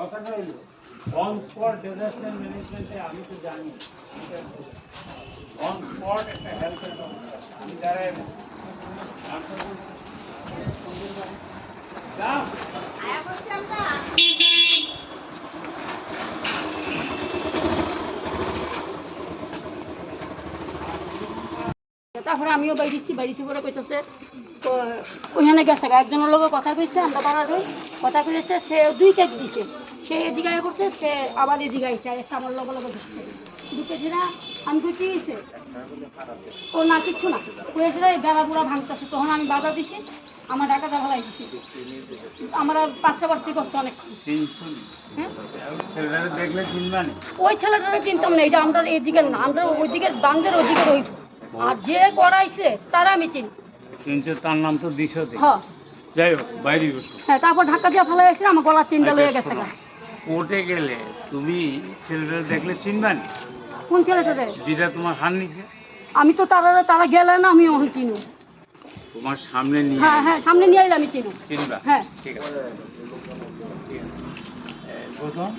কথাটা হইল on spot disaster ম্যানেজমেন্টে আমি তো জানি। অন স্পট একটা হেলথ আমি যারা তারপরে আমিও বাইরেছি বাইরেছি পরে কইতেছে ওইখানে গেছে গা। একজনের লোক কথা কইছে আমরা পাড়ার কথা কইছে সে দুই কেক দিছে। সে এদিকে করছে সে আবার এদিকে আইসে এসে আমার লগে লগে ঢুকছে। ঢুকেছি না আমি কই কি হয়েছে ও না কিচ্ছু না। কইছে এই বেড়া বুড়া ভাঙতেছে তখন আমি বাধা দিছি আমার টাকাটা ভালাই দিছি। আমার আর পাঁচটা পাঁচটি কষ্ট অনেক। হ্যাঁ? ওই ছেলেটারে চিনতাম না এটা আমরা এদিকে না আমরা ওই ওইদিকে বান্ধের ওইদিকে রইব। আর যে করাইছে তারা আমি চিনি। চিনছো তার নাম তো দিশতে হ্যাঁ। যাই হোক বাইরে হ্যাঁ তারপর ঢাকা দিয়ে ফেলে এসে আমার গলার চেনটা লয়ে গেছে। কোর্টে গেলে তুমি ছেলেরা দেখলে চিনবানি কোন ছেলেটা রে? যেটা তোমার হার নিচে। আমি তো তারা তারা গেলে না আমি ওই চিনু তোমার সামনে নিয়ে হ্যাঁ হ্যাঁ সামনে নিয়ে এলে আমি চিনু চিনবা হ্যাঁ। ঠিক আছে। গৌতম?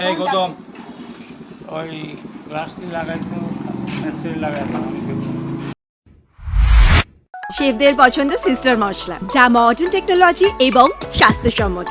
এই গৌতম ওই গ্লাসটি লাগাইতো আমি দেখব। শেফদের পছন্দ সিস্টার মশলা যা মডার্ন টেকনোলজি এবং স্বাস্থ্যসম্মত।